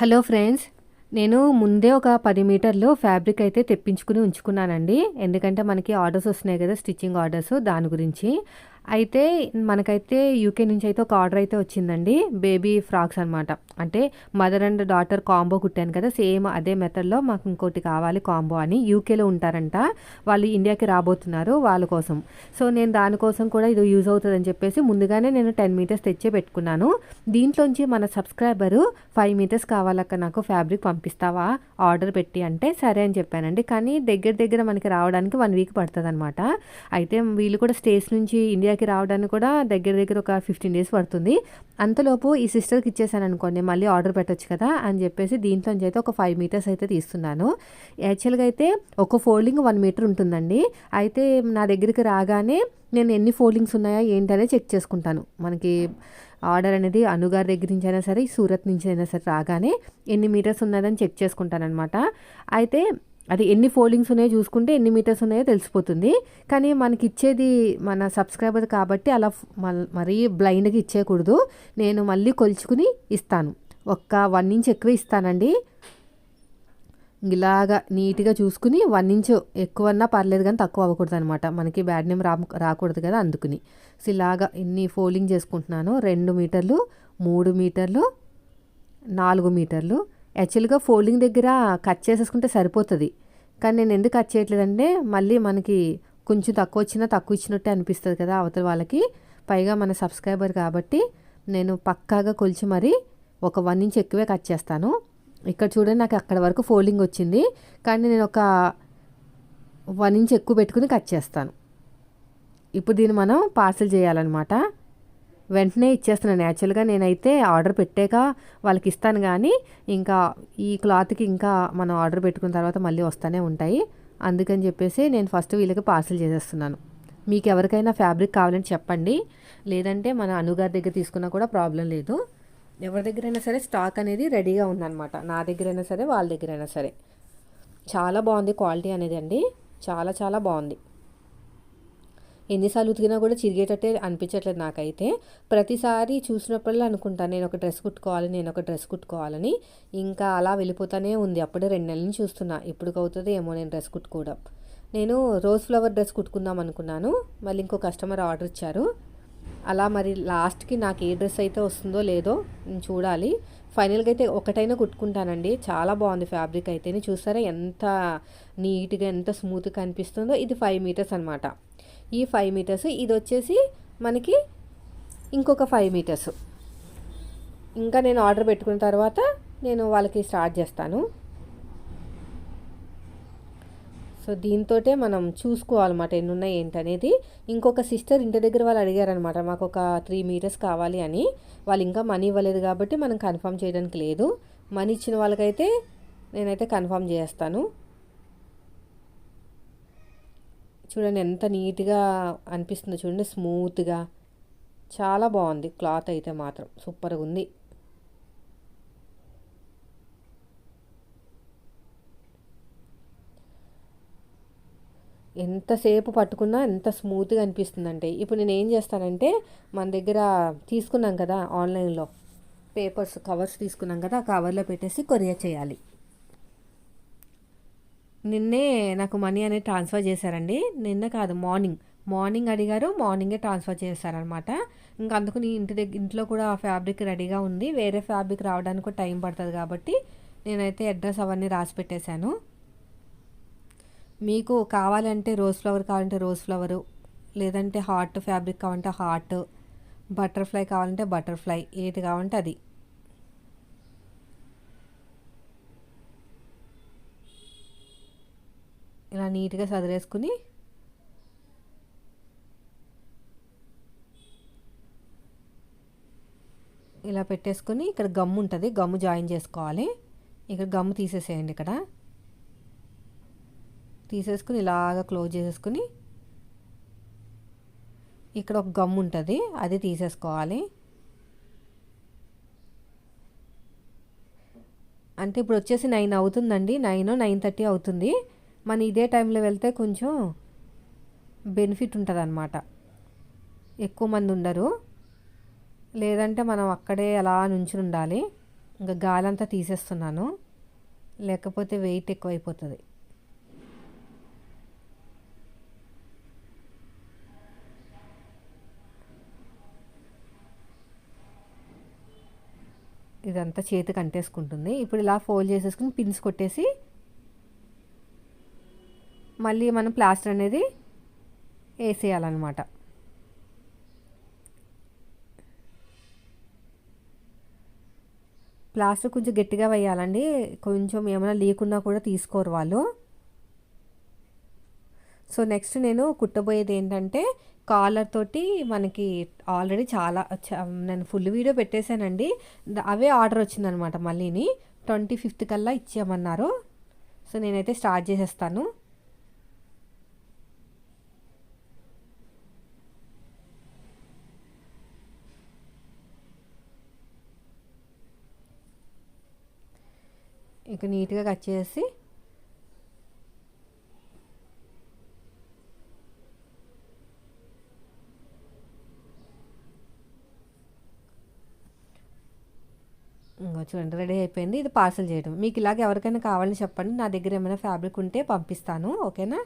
Hello friends నేను ముందే ఒక పది మీటర్లు ఫ్యాబ్రిక్ అయితే తెప్పించుకుని ఉంచుకున్నానండి. ఎందుకంటే మనకి ఆర్డర్స్ వస్తున్నాయి కదా స్టిచ్చింగ్ ఆర్డర్స్ దాని గురించి. అయితే మనకైతే యూకే నుంచి అయితే ఒక ఆర్డర్ అయితే వచ్చిందండి. బేబీ ఫ్రాక్స్ అనమాట అంటే మదర్ అండ్ డాటర్ కాంబో కుట్టాను కదా సేమ్ అదే మెథడ్లో మాకు ఇంకోటి కావాలి కాంబో అని యూకేలో ఉంటారంట. వాళ్ళు ఇండియాకి రాబోతున్నారు వాళ్ళ కోసం. సో నేను దానికోసం కూడా ఇది యూజ్ అవుతుందని చెప్పేసి ముందుగానే నేను టెన్ మీటర్స్ తెచ్చే పెట్టుకున్నాను. దీంట్లోంచి మన సబ్స్క్రైబరు ఫైవ్ మీటర్స్ కావాలక్క నాకు ఫ్యాబ్రిక్ పంపిస్తావా? ఆర్డర్ పెట్టి అంటే సరే అని చెప్పానండి. కానీ దగ్గర దగ్గర మనకి రావడానికి వన్ వీక్ పడుతుంది అనమాట అయితే వీళ్ళు కూడా స్టేట్స్ నుంచి ఇండియాకి రావడానికి కూడా దగ్గర దగ్గర ఒక ఫిఫ్టీన్ డేస్ పడుతుంది. అంతలోపు ఈ సిస్టర్కి ఇచ్చేసాను అనుకోండి మళ్ళీ ఆర్డర్ పెట్టొచ్చు కదా అని చెప్పేసి దీంట్లోంచి అయితే ఒక ఫైవ్ మీటర్స్ అయితే తీస్తున్నాను. యాక్చువల్గా అయితే ఒక ఫోల్డింగ్ వన్ మీటర్ ఉంటుందండి. అయితే నా దగ్గరికి రాగానే నేను ఎన్ని ఫోల్డింగ్స్ ఉన్నాయా ఏంటనే చెక్ చేసుకుంటాను. మనకి ఆర్డర్ అనేది అనుగారి దగ్గర నుంచి అయినా సరే సూరత్ నుంచి అయినా సరే రాగానే ఎన్ని మీటర్స్ ఉన్నదని చెక్ చేసుకుంటాను అనమాట అయితే అది ఎన్ని ఫోల్డింగ్స్ ఉన్నాయో చూసుకుంటే ఎన్ని మీటర్స్ ఉన్నాయో తెలిసిపోతుంది. కానీ మనకి ఇచ్చేది మన సబ్స్క్రైబర్ కాబట్టి అలా మరీ బ్లైండ్గా ఇచ్చేయకూడదు. నేను మళ్ళీ కొలుచుకుని ఇస్తాను. ఒక్క వన్ ఇంచ్ ఎక్కువ ఇస్తానండి. ఇలాగా నీట్గా చూసుకుని వన్ ఇంచ్ ఎక్కువన్నా పర్లేదు కానీ తక్కువ అవ్వకూడదు అనమాట మనకి బ్యాడ్ నేమ్ రా రాకూడదు కదా అందుకుని. సో ఇలాగా ఇన్ని ఫోల్డింగ్ చేసుకుంటున్నాను. రెండు మీటర్లు మూడు మీటర్లు నాలుగు మీటర్లు. యాక్చువల్గా ఫోల్డింగ్ దగ్గర కట్ చేసేసుకుంటే సరిపోతుంది. కానీ నేను ఎందుకు కట్ చేయట్లేదంటే మళ్ళీ మనకి కొంచెం తక్కువ వచ్చినా తక్కువ ఇచ్చినట్టే అనిపిస్తుంది కదా అవతల వాళ్ళకి. పైగా మన సబ్స్క్రైబర్ కాబట్టి నేను పక్కాగా కొలిచి మరి ఒక వన్ ఇంచ్ ఎక్కువే కట్ చేస్తాను. ఇక్కడ చూడండి నాకు అక్కడ వరకు ఫోల్డింగ్ వచ్చింది. కానీ నేను ఒక వన్ ఇంచ్ ఎక్కువ పెట్టుకుని కట్ చేస్తాను. ఇప్పుడు దీన్ని మనం పార్సల్ చేయాలన్నమాట. వెంటనే ఇచ్చేస్తున్నాను యాక్చువల్గా నేనైతే ఆర్డర్ పెట్టాక వాళ్ళకి ఇస్తాను కానీ ఇంకా ఈ క్లాత్కి ఇంకా మనం ఆర్డర్ పెట్టుకున్న తర్వాత మళ్ళీ వస్తూనే ఉంటాయి. అందుకని చెప్పేసి నేను ఫస్ట్ వీళ్ళకి పార్సిల్ చేసేస్తున్నాను. మీకు ఎవరికైనా ఫ్యాబ్రిక్ కావాలని చెప్పండి. లేదంటే మన అనుగారి దగ్గర తీసుకున్నా కూడా ప్రాబ్లం లేదు. ఎవరి దగ్గరైనా సరే స్టాక్ అనేది రెడీగా ఉందన్నమాట. నా దగ్గరైనా సరే వాళ్ళ దగ్గరైనా సరే. చాలా బాగుంది క్వాలిటీ అనేది అండి. చాలా చాలా బాగుంది. ఎన్నిసార్లు ఉతికినా కూడా చిరిగేటట్టే అనిపించట్లేదు నాకైతే. ప్రతిసారి చూసినప్పుడల్లా అనుకుంటాను నేను ఒక డ్రెస్ కుట్టుకోవాలి నేను ఒక డ్రెస్ కుట్టుకోవాలని. ఇంకా అలా వెళ్ళిపోతానే ఉంది. అప్పుడే రెండు నెలల నుంచి చూస్తున్నా. ఎప్పుడు అవుతుంది ఏమో నేను డ్రెస్ కుట్టుకోవడం. నేను రోజ్ ఫ్లవర్ డ్రెస్ కుట్టుకుందాం అనుకున్నాను. మళ్ళీ ఇంకో కస్టమర్ ఆర్డర్ ఇచ్చారు. అలా మరి లాస్ట్కి నాకు ఏ డ్రెస్ అయితే వస్తుందో లేదో నేను చూడాలి. ఫైనల్గా అయితే ఒకటైనా కుట్టుకుంటానండి. చాలా బాగుంది ఫ్యాబ్రిక్ అయితేనే. చూసారా ఎంత నీట్గా ఎంత స్మూత్గా అనిపిస్తుందో. ఇది ఫైవ్ మీటర్స్ అనమాట ఈ ఫైవ్ మీటర్స్ ఇది వచ్చేసి మనకి ఇంకొక ఫైవ్ మీటర్స్ ఇంకా నేను ఆర్డర్ పెట్టుకున్న తర్వాత నేను వాళ్ళకి స్టార్ట్ చేస్తాను. సో దీంతో మనం చూసుకోవాలన్నమాట ఎన్ని ఉన్నాయి ఏంటనేది. ఇంకొక సిస్టర్ ఇంటి దగ్గర వాళ్ళు అడిగారనమాట మాకు ఒక త్రీ మీటర్స్ కావాలి అని. వాళ్ళు ఇంకా మనీ ఇవ్వలేదు కాబట్టి మనం కన్ఫర్మ్ చేయడానికి లేదు. మనీ ఇచ్చిన వాళ్ళకైతే నేనైతే కన్ఫర్మ్ చేస్తాను. చూడండి ఎంత నీట్గా అనిపిస్తుందో చూడండి స్మూత్గా. చాలా బాగుంది క్లాత్ అయితే మాత్రం. సూపర్గా ఉంది. ఎంతసేపు పట్టుకున్నా ఎంత స్మూత్గా అనిపిస్తుందంటే ఇప్పుడు నేను ఏం చేస్తానంటే మన దగ్గర తీసుకున్నాం కదా ఆన్లైన్లో పేపర్స్ కవర్స్ తీసుకున్నాం కదా ఆ కవర్లో పెట్టేసి కొరియర్ చేయాలి. నిన్నే నాకు మనీ అనేది ట్రాన్స్ఫర్ చేశారండి. నిన్న కాదు మార్నింగ్. మార్నింగ్ అడిగారు మార్నింగే ట్రాన్స్ఫర్ చేశారనమాట ఇంకా అందుకు నీ ఇంటి దగ్గర ఇంట్లో కూడా ఫ్యాబ్రిక్ రెడీగా ఉంది. వేరే ఫ్యాబ్రిక్ రావడానికి టైం పడుతుంది కాబట్టి నేనైతే అడ్రస్ అవన్నీ రాసి పెట్టేశాను. మీకు కావాలంటే రోజ్ ఫ్లవర్ కావాలంటే రోజ్ ఫ్లవరు లేదంటే హార్ట్ ఫ్యాబ్రిక్ కావాలంటే హార్ట్ బటర్ఫ్లై కావాలంటే బటర్ఫ్లై ఏది కావాలంటే అది. నీట్గా సదిరేసుకుని ఇలా పెట్టేసుకుని ఇక్కడ గమ్ము ఉంటుంది. గమ్ము జాయిన్ చేసుకోవాలి. ఇక్కడ గమ్ము తీసేసేయండి ఇక్కడ. తీసేసుకుని ఇలాగ క్లోజ్ చేసేసుకుని ఇక్కడ ఒక గమ్ ఉంటుంది. అది తీసేసుకోవాలి. అంటే ఇప్పుడు వచ్చేసి నైన్ అవుతుందండి. నైన్ నైన్ థర్టీ అవుతుంది. మనం ఇదే టైంలో వెళ్తే కొంచెం బెనిఫిట్ ఉంటుంది అనమాట ఎక్కువ మంది ఉండరు. లేదంటే మనం అక్కడే అలా నుంచుని ఉండాలి. ఇంకా గాలంతా తీసేస్తున్నాను. లేకపోతే వెయిట్ ఎక్కువైపోతుంది. ఇదంతా చేతికి అంటేసుకుంటుంది. ఇప్పుడు ఇలా ఫోల్డ్ చేసేసుకుని పిన్స్ కొట్టేసి మళ్ళీ మనం ప్లాస్టర్ అనేది వేసేయాలన్నమాట. ప్లాస్టర్ కొంచెం గట్టిగా వేయాలండి. కొంచెం ఏమైనా లేకున్నా కూడా తీసుకోరు వాళ్ళు. సో నెక్స్ట్ నేను కుట్టబోయేది ఏంటంటే కాలర్ తోటి మనకి ఆల్రెడీ చాలా నేను ఫుల్ వీడియో పెట్టేశానండి. అవే ఆర్డర్ వచ్చిందనమాట మళ్ళీని. ట్వంటీ ఫిఫ్త్ కల్లా ఇచ్చామన్నారు సో నేనైతే స్టార్ట్ చేసేస్తాను. ఇక నీట్గా కట్ చేసి ఇంకా చూడండి రెడీ అయిపోయింది. ఇది పార్సల్ చేయడం. మీకు ఇలాగ ఎవరికైనా కావాలని చెప్పండి. నా దగ్గర ఏమైనా ఫ్యాబ్రిక్ ఉంటే పంపిస్తాను. ఓకేనా?